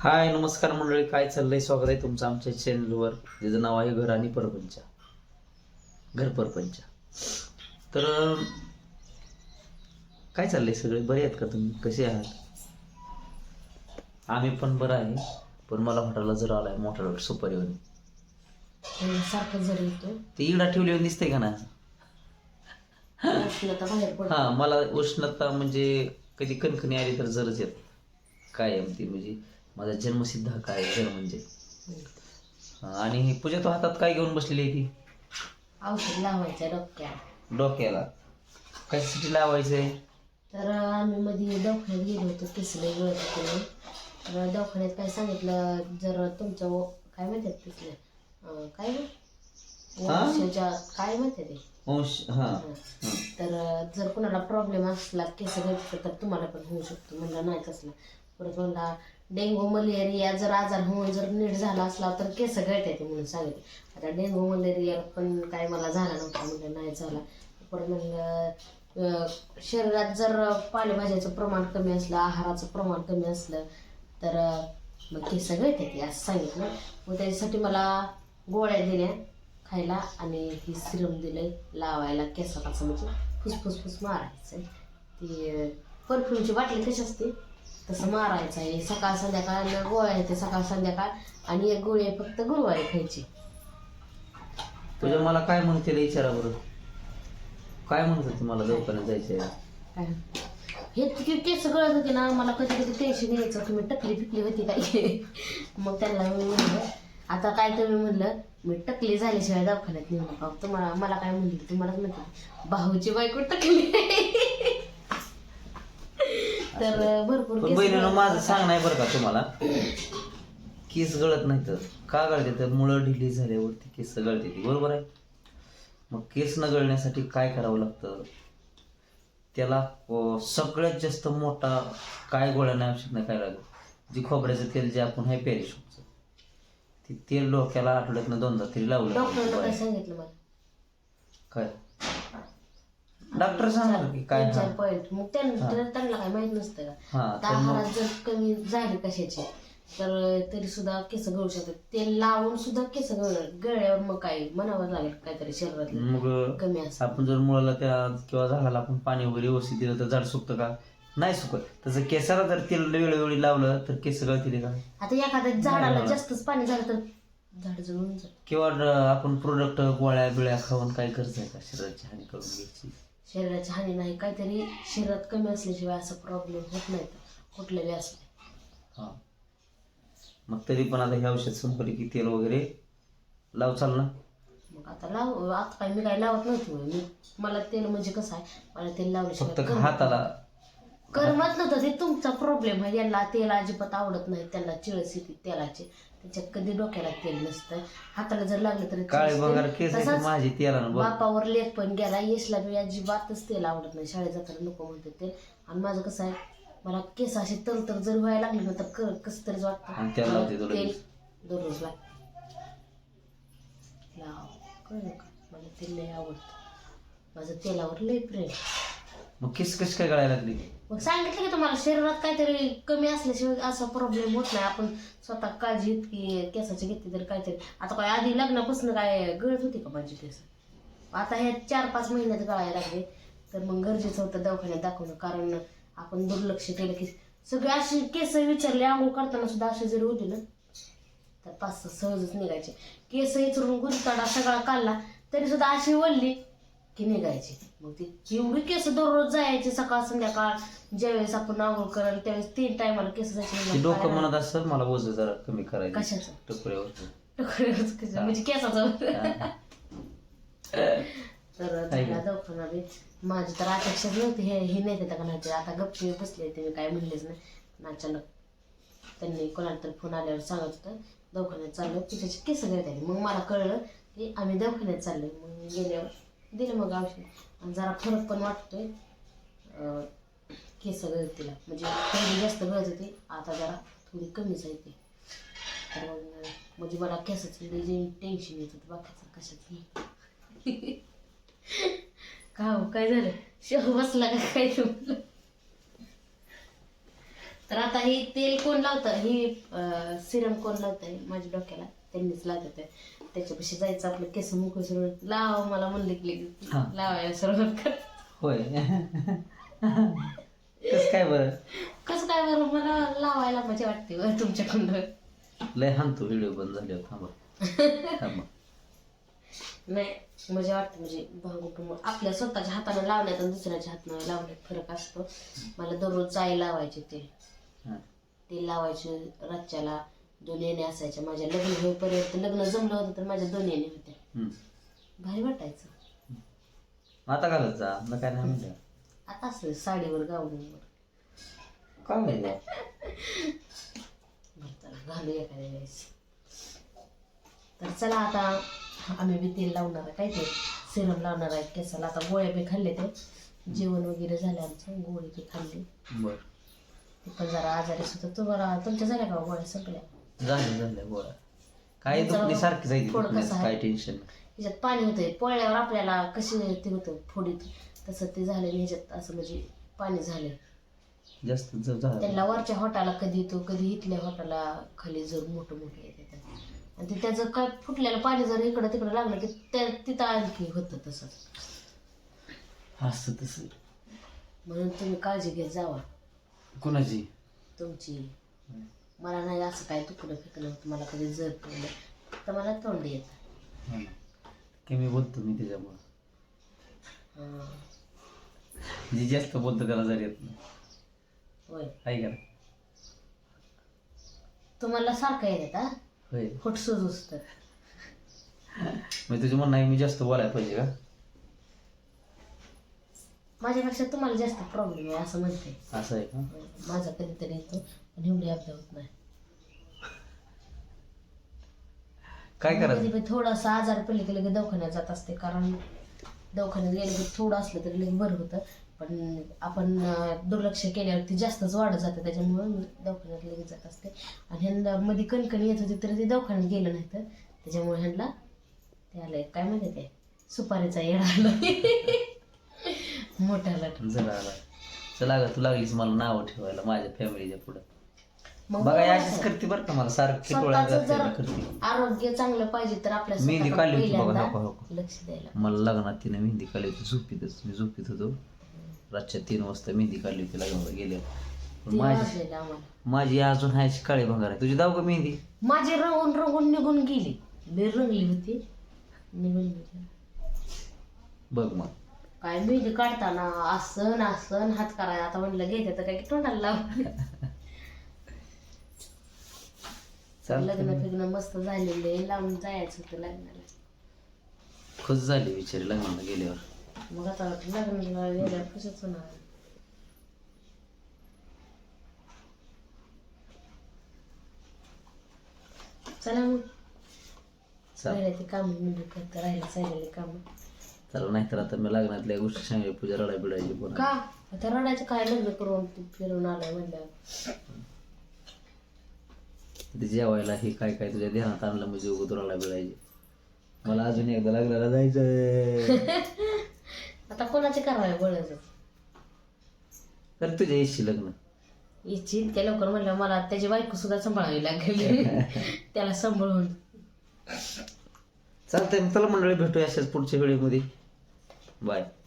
हाय नमस्कार मंडळी. काय चाललंय? स्वागत आहे तुमचं आमच्या चॅनलवर ज्याचं नाव आहे घर आणि परपंच. घर परपंच. तर काय चाललंय सगळे? बरे आहेत का तुम्ही? कसे आहात? आम्ही पण बरं आहे. पण मला हॉटेलला जर आलाय मोठा डॉक्टर सुपारीवर सारखं जर येतो. ते इडा ठेवल्यावर दिसतंय का ना? हा मला उष्णता म्हणजे कधी कणकणी आली तर जरच येत. काय ती म्हणजे? माझा जन्मसिद्ध हक्क आहे जर म्हणजे. हा, आणि पूजा तो हातात काय घेऊन बसलेली आहे ती? औषध लावायचं डोक्यात डोक्याला. कशासाठी लावायचंय? तर आम्ही मध्ये दवाखान्यात गेलो होतो केसले गळत होते म्हणून. तर दवाखान्यात काय सांगितलं जर तुमचं व- काय म्हणतात तिथलं अं, काय गं? हा? वंशजा काय म्हणते ते? अंश हा. हं. तर अं, जर कोणाला प्रॉब्लेम असला केस गळत तर तुम्हाला पण होऊ शकतो. म्हणलं नाही कसला परत म्हणला डेंगू मलेरिया जर आजार होऊन जर नीट झाला असला तर केस गळते म्हणून सांगितले आता डेंगू मलेरिया पण काय मला झाला नव्हता म्हणलं नाही झाला. पण म्हणलं शरीरात जर पालेभाज्याचं प्रमाण कमी असलं आहाराचं प्रमाण कमी असलं तर मग केस गळते ते असं सांगितलं. मग त्याच्यासाठी मला गोळ्या दिल्या खायला आणि ही सिरम दिलंय लावायला केसाला असं म्हणजे फुसफुस फुस मारायचं ती परफ्यूमची बाटली कशी असते? तसं मारायचं आहे. सकाळ संध्याकाळ गोळ्या येते सकाळ संध्याकाळ आणि एक गोळी आहे फक्त गुरुवारी खायची. तुझ्या मला काय म्हणते विचारा बरं काय म्हणत होती मला दवाखान्यात जायचंय? काय? हे तिथे केस गळत होते ना मला कधी कधी टेन्शन यायचं. तुम्ही टकली पिकली होती काय? मग त्यांना मी म्हणलं आता काय तुम्ही म्हणलं मी टकली झाल्याशिवाय दवाखान्यात नेऊ नका. तुम्हाला मला काय म्हणली तुम्हालाच म्हणते भाऊची बायको टकली. तर भरपूर पण केस बहिणीनं गळत माझं होते. सांग नाही बरं का तुम्हाला. केस गळत नाही तर का गळते? तर मुळं ढिली झाल्यावरती केस गळते ती. बरोबर आहे? मग केस न गळण्यासाठी काय करावं लागतं? त्याला अं, सगळ्यात जास्त मोठा काय गोळ्या नाही आवश्यक नाही काय लागत? जी खोबऱ्याचं तेल जे आपण आहे पॅरिशूटचं ते तेल डोक्याला आठवड्यातनं दोनदा तरी लावलं डॉक्टरनं काय पाहिजे. सांगितलं मला? काय? डॉक्टर सांगणार की काय हा पॉईंट मग त्यांना तर त्यांना काय माहीत नसतं. का हा आता तर मग? आहारात जर कमी झाली कशाची तर तरी सुद्धा केस गळू शकतात. ते लावून सुद्धा केस गळणार गळल्यावर मग काय म्हणावं लागेल काहीतरी शरीरातलं. मग कमी असं. आपण जर मुळाला त्या किंवा झाडाला आपण पाणी वगैरे व्यवस्थित दिलं तर झाड सुकतं का? नाही सुकत. तसं केसाला जर तेल वेळोवेळी लावलं तर केस गळतील का? आता एखाद्या झाडाला. जास्तच पाणी झालं तर झाड जळून जाईल किंवा आपण प्रोडक्ट गोळ्या बिळ्या खाऊन काय आहे का? शरीराची हानी करून घ्यायची. शरीराची हानी नाही. काहीतरी शरीरात कमी असल्याशिवाय असं प्रॉब्लेम होत नाही. कुठलेही असले हा. मग तरी पण आता हे औषध संपले की तेल वगैरे लाव चाल ना. मग आता लाव. आता काय मी काय लावत नव्हती. मी मला तेल म्हणजे कसं आहे? मला तेल लावल्याशिवाय फक्त हाताला करमत नव्हतं ते तुमचा प्रॉब्लेम आहे. यांना तेल अजिबात आवडत नाही. त्यांना चिळस येते तेलाचे. त्याच्यात कधी डोक्याला तेल नसतं. हाताला जर लागलं तर काळे चिळस बंगार तेल. केस आहेत तसाच माझी तेलानं बघ. बापावर लेख पण गेला. यशला बी अजिबातच तेल आवडत नाही. शाळेत जाताना नको म्हणते तेल आणि माझं कसं आहे मला केस असे तर तर जर व्हायला लागले ना तर कर कसं तरीच आणि तेल लावते वाटतं. तेल दररोज लागतं लाव. कळलं का? मला तेल लय आवडतं. माझं तेलावर लय प्रेम मग केस कशी काय गळायला लागली? मग सांगितलं की तुम्हाला शरीरात काहीतरी कमी असल्याशिवाय असा प्रॉब्लेम होत नाही. आपण स्वतः काळजी इतकी केसाची घेतली तर काहीतरी. आता काय आधी लग्नापासून काय गळत होती का माझी केस? आता हे चार पाच महिन्यात गळायला लागले. तर मग गरजेचं होतं दवाखान्यात दाखवणं. कारण आपण दुर्लक्ष केलं की सगळे अशी केस विचारले आंघोळ करताना सुद्धा असे जरी होते ना तर पाच सहजच निघायचे. केस इचरून गुंताडा सगळा काढला तरी सुद्धा अशी वळली. की निघायची. मग ती एवढी केस दररोज जायची सकाळ संध्याकाळ ज्यावेळेस आपण आंघोळ करायला त्यावेळेस तीन टायमाला केस ते जायचे डोकं म्हणत असतं मला वज जरा कमी करायचं. कशाचं? केस, म्हणजे केसाचं. तर का? दवाखाना बी माझी तर अपेक्षाच नव्हती हे हे नाही देता का नाही आता गपची बसले ते मी काय म्हणलेच नाही. पण अचानक त्यांनी कोणाला तरी फोन आल्यावर सांगत होतं दवाखान्यात चाललो तिच्याचे केस गळत मग मला कळलं की आम्ही दवाखान्यात चाललोय. मग गेल्यावर दिलं मग औषध. आणि जरा फरक पण वाटतोय. केस गळतीला म्हणजे पहिली जास्त गळत होती आता जरा थोडी कमीच आहे ती. तर मग म्हणजे मला केसाचं लय जे टेन्शन येत होतं बाकीचं कशाचं नाही. का हो काय झालं? शेव बसला का काय तुम्हाला? तर आता हे तेल कोण लावतं? हे सिरम कोण लावतंय? माझ्या डोक्याला. त्यांनीच लावतात त्याच्यापाशी जायचं आपलं केस मुख सुरुवात लाव मला म्हणले की हा. लावायला सुरुवात कर. होय. कस काय बरं? कसं काय बरं? मला लावायला मजा वाटते बरं तुमच्याकडं लय हानतो व्हिडिओ बंद झाल्यावर थांबा. थांबा. नाही मजा वाटते म्हणजे भांगू आपल्या स्वतःच्या हाताने लावण्यात आणि दुसऱ्याच्या हाताने लावण्यात फरक असतो. मला दररोज जाई लावायचे ते. हा. ते लावायचे रातच्याला. दोन येणे असायच्या माझ्या लग्न होईपर्यंत लग्न जमलं होतं तर माझ्या दोन येणे होत्या हम्म. भारी वाटायचं. आता घालत जा. न काय नाही म्हणलं. आता असं साडीवर गाऊनवर काय माहिती घालू एखाद्या वेळेस. तर चला आता आम्ही बी तेल लावणार आहे. काय ते? सिरम लावणार आहे. केसाला आता गोळ्या बी खाल्ले ते. जेवण वगैरे झालं आमचं. गोळी बी खाल्ली. बर. ते पण जरा आजारी सुद्धा तुम्हाला तुमच्या झाल्या का गोळ्या संपल्या झालं झालं गोळा. काय दुखणी सारखी जायची थोडं दुखण्याचं, कसं आहे? काय टेन्शन ह्याच्यात पाणी होतंय. पोळ्यावर आपल्याला कशी ते होतं फोडीत. तसं ते झालं ह्याच्यात असं म्हणजे पाणी झालंय जास्त जर झालं. त्यांना वरच्या हॉटाला कधी येतो कधी इथल्या हॉटाला खाली जर मोठं मोठे येते त्यात. आणि ते त्याचं काय फुटलेलं पाणी जर इकडं तिकडं लागलं की त्या तिथं आणखी होतं तसंच. असं तसं. म्हणून तुम्ही काळजी घेत जावा. कुणाची? तुमची. मला नाही असं काय तुकडं फेकलं होतं मला कधी जर पडलं तर मला तोंड येतं हा ना. कमी बोलतो मी त्याच्यामुळं. जे जास्त बोलतो त्याला जर येत नाही. होय. आहे का नाही? तुम्हाला सारखं येत हा? होय. फुट सुजूस तर मग तुझं म्हणणं आहे मी जास्त बोलायला पाहिजे का? माझ्यापेक्षा तुम्हाला जास्त प्रॉब्लेम आहे असं म्हणते. असं आहे का? माझा कधीतरी येतो पण एवढी अपघात होत नाही. काय करायचं? कधी थोडासा आजार पडले की लगेच दवाखान्यात जात असते कारण दवाखान्यात गेलं की थोडं असलं तरी लगेच बरं होतं. पण आपण अं, दुर्लक्ष केल्यावर ती जास्तच वाढत जाते त्याच्यामुळे मी दवाखान्यात लगेच जात असते. आणि ह्यांना मध्ये कणकण येत होती तर ते दवाखान्यात गेलं नाही तर त्याच्यामुळे ह्यांना ते आलंय काय म्हणते ते? सुपारीचा येडा आला. मोठा लट. जरा आला चला ग तू लागलीस मला नाव ठेवायला माझ्या फॅमिलीच्या पुढं. मग बघा बरोबर अशीच. करते बरं का मला सारखी डोळ्यात स्वतःचं जर जाते करते. आरोग्य चांगलं पाहिजे तर आपल्या मेहंदी स्वतःकडे काढली होती बघा, पहिल्यांदा नको, नको. लक्ष द्यायला मला लग्नात तिने मेहंदी काढली होती झोपीतच मी झोपीत होतो. रातच्या तीन वाजता मेहंदी काढली होती लग्नाला पण ते माझी वाजलेलं आम्हाला. माझी अजून आहे अशी काळी भंगार आहे. तुझी दाव का मेहंदी. माझी रंगून रंगून निघून गेली. बे रंगली होती निघून गेली. बघ मग. काय मेहंदी काढताना आसन आसन हात करायला. आता म्हणलं घेते तर काय तोंडाला लाव चालतं लग्न फिग्न मस्त झालेले लावून जायचं होतं लग्नाला. खुश झाली बिचारी लग्नाला गेल्यावर. मग आता लग्नाला गेल्यावर कसंच होणार. चला मग. चाल. राहिले ते काम म्हणजे करता. राहिले सायलेले काम. चला नाहीतर आता मी लग्नातल्या गोष्टी सांगितल्या पूजा रडा बिडायची पण का? आता रडायचं काय लग्न करून तू फिरून आलाय म्हणल्यावर जेवायला हे काय काय तुझ्या ध्यानात आणलं म्हणजे उगत रडा बिडायची. मला अजून एकदा लग्नाला जायचंय. आता कोणाचे करावे बोलायचं? तर तुझ्या इच्छी लग्न. इच्छी इतक्या लवकर म्हणलं मला त्याची बायको सुद्धा सांभाळावी लागेल. त्याला सांभाळून. चालतंय मग चला मंडळी भेटूया अशाच पुढच्या व्हिडिओमध्ये Bueno.